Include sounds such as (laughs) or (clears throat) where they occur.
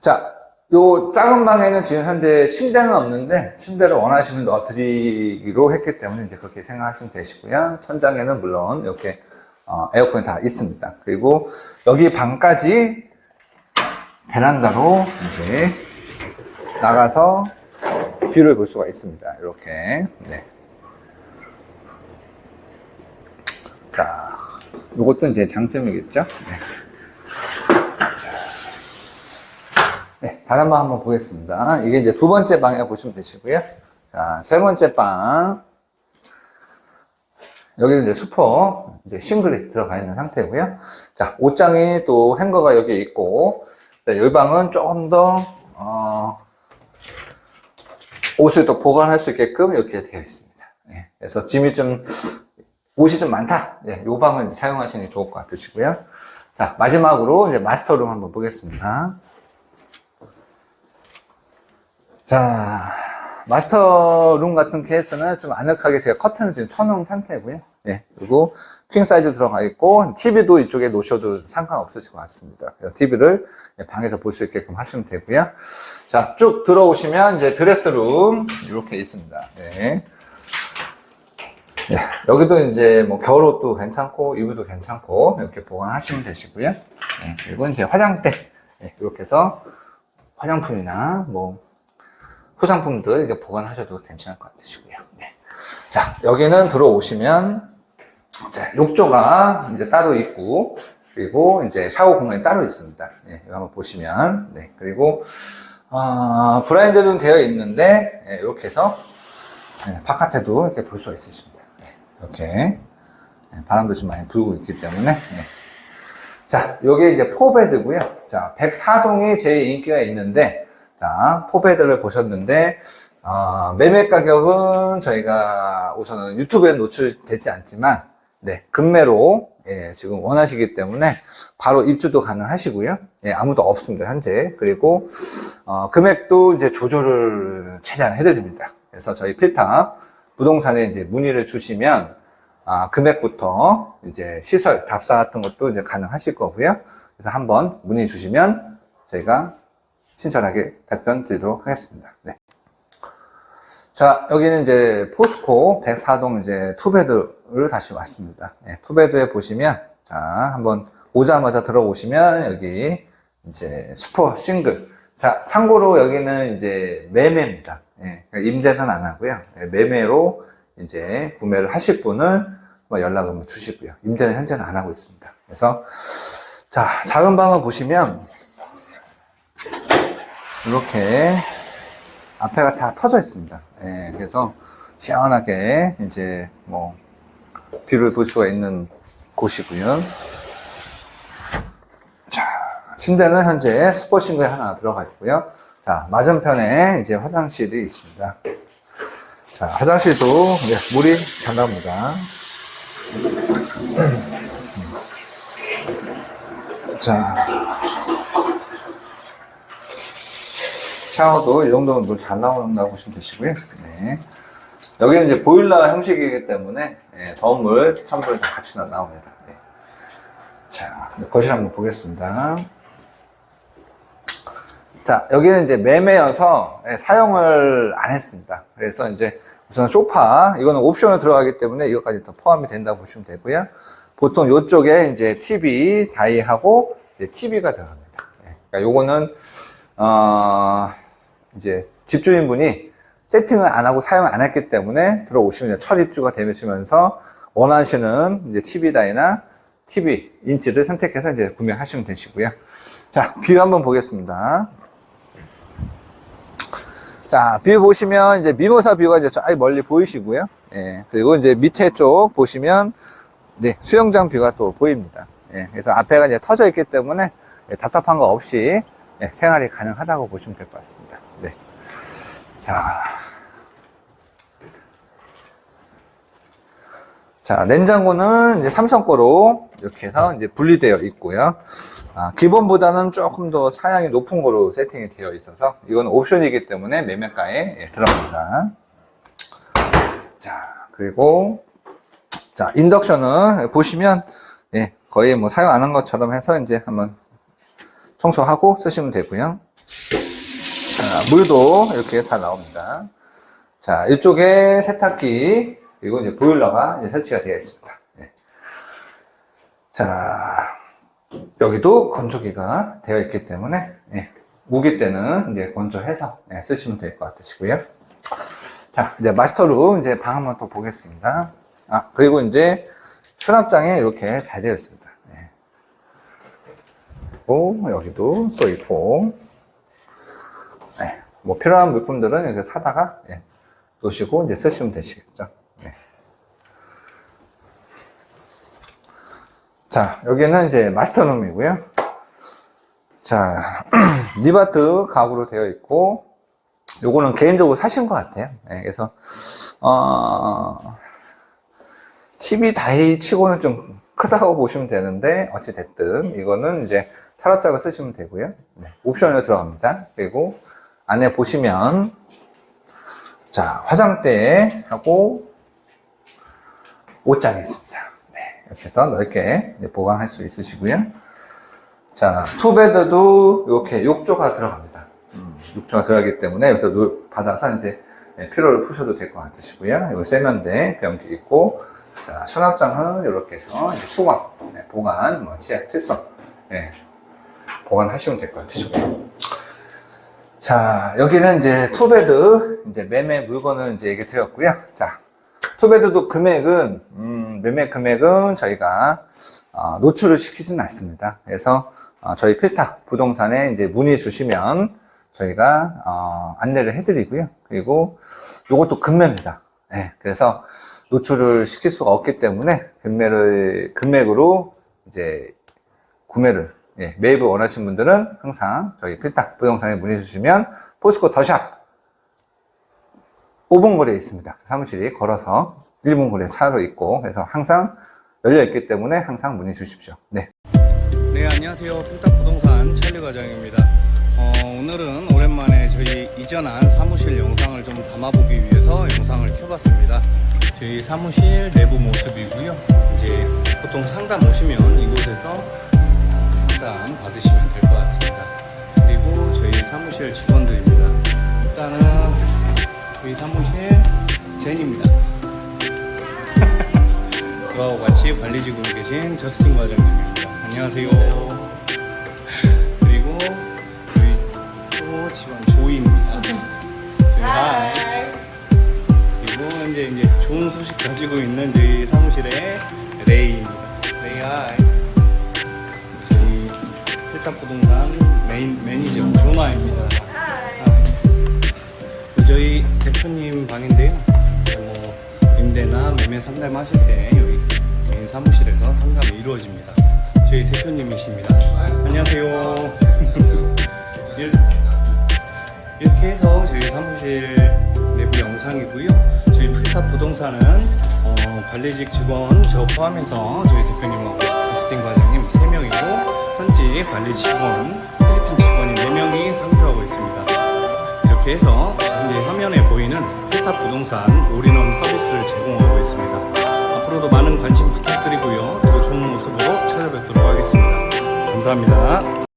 자, 요 작은 방에는 지금 현재 침대는 없는데 침대를 원하시면 넣어드리기로 했기 때문에 이제 그렇게 생각하시면 되시고요. 천장에는 물론 이렇게 어, 에어컨이 다 있습니다. 그리고 여기 방까지 베란다로 이제 나가서 뷰를 볼 수가 있습니다. 이렇게. 네. 자, 이것도 이제 장점이겠죠? 네. 다른 방 한번 보겠습니다. 이게 이제 두 번째 방에 보시면 되시고요. 자, 세 번째 방. 여기는 이제 슈퍼, 이제 싱글이 들어가 있는 상태고요. 자, 옷장이 또 행거가 여기 있고, 네, 이 방은 조금 더, 어, 옷을 또 보관할 수 있게끔 이렇게 되어 있습니다. 네, 그래서 짐이 좀, 옷이 좀 많다. 네, 이 방을 사용하시는 게 좋을 것 같으시고요. 자, 마지막으로 이제 마스터룸 한번 보겠습니다. 자, 마스터룸 같은 케이스는 좀 아늑하게 제가 커튼을 지금 쳐놓은 상태고요. 네, 그리고 퀸 사이즈 들어가 있고, TV도 이쪽에 놓으셔도 상관없으실 것 같습니다. TV를 방에서 볼 수 있게끔 하시면 되고요. 자, 쭉 들어오시면 이제 드레스룸 이렇게 있습니다. 네. 네, 여기도 이제 뭐 겨울옷도 괜찮고 이불도 괜찮고 이렇게 보관하시면 되시고요. 네, 그리고 이제 화장대 네, 이렇게 해서 화장품이나 뭐 소장품들 이렇게 보관하셔도 괜찮을 것 같으시고요. 네. 자, 여기는 들어오시면 자, 욕조가 이제 따로 있고 그리고 이제 샤워 공간이 따로 있습니다. 네, 이거 한번 보시면 네, 그리고 어, 브라인드는 되어 있는데 네, 이렇게 해서 네, 바깥에도 이렇게 볼 수가 있으십니다. 네, 이렇게 네, 바람도 좀 많이 불고 있기 때문에 네. 자, 요게 이제 포베드고요. 자, 104동이 제일 인기가 있는데 자, 포베드를 보셨는데 어, 매매 가격은 저희가 우선은 유튜브에 노출되지 않지만 네, 금매로 예, 지금 원하시기 때문에 바로 입주도 가능하시고요. 예, 아무도 없습니다, 현재. 그리고 어, 금액도 이제 조절을 최대한 해드립니다. 그래서 저희 필탑 부동산에 이제 문의를 주시면 아, 금액부터 이제 시설, 답사 같은 것도 이제 가능하실 거고요. 그래서 한번 문의 주시면 저희가 친절하게 답변 드리도록 하겠습니다. 네. 자, 여기는 이제 포스코 104동 이제 투베드를 다시 왔습니다. 네, 투베드에 보시면, 자, 한번 오자마자 들어오시면 여기 이제 슈퍼 싱글. 자, 참고로 여기는 이제 매매입니다. 예, 그러니까 임대는 안 하고요. 예, 매매로 이제 구매를 하실 분은 뭐 연락을 주시고요. 임대는 현재는 안 하고 있습니다. 그래서, 자, 작은 방을 보시면, 이렇게 앞에가 다 터져 있습니다. 예, 그래서 시원하게 이제 뭐 뷰를 볼 수가 있는 곳이고요. 자, 침대는 현재 스포싱크에 하나 들어가 있고요. 자, 맞은편에 이제 화장실이 있습니다. 자, 화장실도 네, 물이 잘 나옵니다. 자, 샤워도 이 정도면 물 잘 나온다고 보시면 되시고요. 네. 여기는 이제 보일러 형식이기 때문에 예, 더운 물, 찬물 다 같이 나- 나옵니다. 네. 자, 거실 한번 보겠습니다. 자, 여기는 이제 매매여서 예, 사용을 안 했습니다. 그래서 이제 우선 소파, 이거는 옵션으로 들어가기 때문에 이것까지 더 포함이 된다고 보시면 되고요. 보통 이쪽에 이제 TV 다이하고 이제 TV가 들어갑니다. 예, 그러니까 요거는 어, 이제 집주인분이 세팅을 안 하고 사용을 안 했기 때문에 들어오시면 첫 입주가 되시면서 원하시는 이제 TV 다이나 TV 인치를 선택해서 이제 구매하시면 되시고요. 자, 뷰 한번 보겠습니다. 자, 뷰 보시면 이제 미모사 뷰가 이제 저 멀리 보이시고요. 예, 그리고 이제 밑에 쪽 보시면 네, 수영장 뷰가 또 보입니다. 예, 그래서 앞에가 이제 터져 있기 때문에 예, 답답한 거 없이 예, 생활이 가능하다고 보시면 될 것 같습니다. 네. 자. 자, 냉장고는 이제 삼성 거로 이렇게 해서 이제 분리되어 있고요. 아, 기본보다는 조금 더 사양이 높은 거로 세팅이 되어 있어서 이건 옵션이기 때문에 매매가에 예, 들어갑니다. 자, 그리고 자, 인덕션은 보시면 예, 거의 뭐 사용 안 한 것처럼 해서 이제 한번 청소하고 쓰시면 되고요. 자, 물도 이렇게 잘 나옵니다. 자, 이쪽에 세탁기, 그리고 이제 보일러가 이제 설치가 되어 있습니다. 예. 자, 여기도 건조기가 되어 있기 때문에, 예, 우기 때는 이제 건조해서 예, 쓰시면 될 것 같으시고요. 자, 이제 마스터룸 이제 방 한번 또 보겠습니다. 아, 그리고 이제 수납장에 이렇게 잘 되어 있습니다. 예. 오, 여기도 또 있고, 네, 뭐 필요한 물품들은 이렇게 사다가 예, 놓으시고 이제 쓰시면 되시겠죠. 네. 자, 여기는 이제 마스터룸이고요. 자, (clears throat) 리바트 가구로 되어 있고, 요거는 개인적으로 사신 것 같아요. 예, 그래서, 어, TV 다이 치고는 좀 크다고 보시면 되는데, 어찌됐든, 이거는 이제 타락작을 쓰시면 되고요. 네, 옵션으로 들어갑니다. 그리고 안에 보시면, 자, 화장대 하고, 옷장이 있습니다. 네, 이렇게 해서 넓게 보관할 수 있으시고요. 자, 투베드도 이렇게 욕조가 들어갑니다. 음, 욕조가 들어가기 때문에 여기서 누 받아서 이제 네, 피로를 푸셔도 될 것 같으시고요. 여기 세면대 변기 있고, 자, 수납장은 이렇게 해서 수건, 네, 보관, 뭐, 치약, 칠성, 네, 보관하시면 될 것 같으시고요. 자, 여기는 이제 투베드, 이제 매매 물건을 이제 얘기 드렸고요. 자, 투베드도 금액은, 음, 매매 금액은 저희가, 어, 노출을 시키지는 않습니다. 그래서, 어, 저희 필탁 부동산에 이제 문의 주시면 저희가, 어, 안내를 해드리고요. 그리고 요것도 금매입니다. 예, 그래서 노출을 시킬 수가 없기 때문에 금매를, 금액으로 이제 구매를 예, 매입을 원하시는 분들은 항상 저희 필탁 부동산에 문의 주시면 포스코 더샵 5분 거리에 있습니다. 사무실이 걸어서 1분 거리에 차로 있고 그래서 항상 열려 있기 때문에 항상 문의 주십시오. 네. 네 안녕하세요 필탁 부동산 찰리 과장입니다 어, 오늘은 오랜만에 저희 이전한 사무실 영상을 좀 담아보기 위해서 영상을 켜봤습니다 저희 사무실 내부 모습이고요 이제 보통 상담 오시면 이곳에서 상담 받으시면 될 것 같습니다 그리고 저희 사무실 직원들입니다 일단은 저희 사무실 젠입니다 (laughs) 저하고 같이 관리직으로 계신 저스틴 과장님입니다. 안녕하세요. 그리고 저희 또 직원 조이입니다. 저희 하이. 그리고 현재 이제 좋은 소식 가지고 있는 저희 사무실의 레이입니다. 레이 하이. 저희 필탁 부동산 메인 매니저 조나입니다. 하이. 그 저희 대표님 방인데요. 뭐 임대나 매매 상담 하실 때 여기 개인 사무실에서 상담이 이루어집니다. 저희 대표님이십니다. 안녕하세요. 일- 이렇게 해서 저희 사무실 내부 영상이고요. 저희 풀탑 부동산은 어, 관리직 직원 저 포함해서 저희 대표님하고 저스틴 과 장님 3명이고 현지 관리 직원, 필리핀 직원이 4명이 상주하고 있습니다. 이렇게 해서 현재 화면에 보이는 필탑 부동산 올인원 서비스를 제공하고 있습니다. 앞으로도 많은 관심 부탁드리고요. 더 좋은 모습으로 찾아뵙도록 하겠습니다. 감사합니다.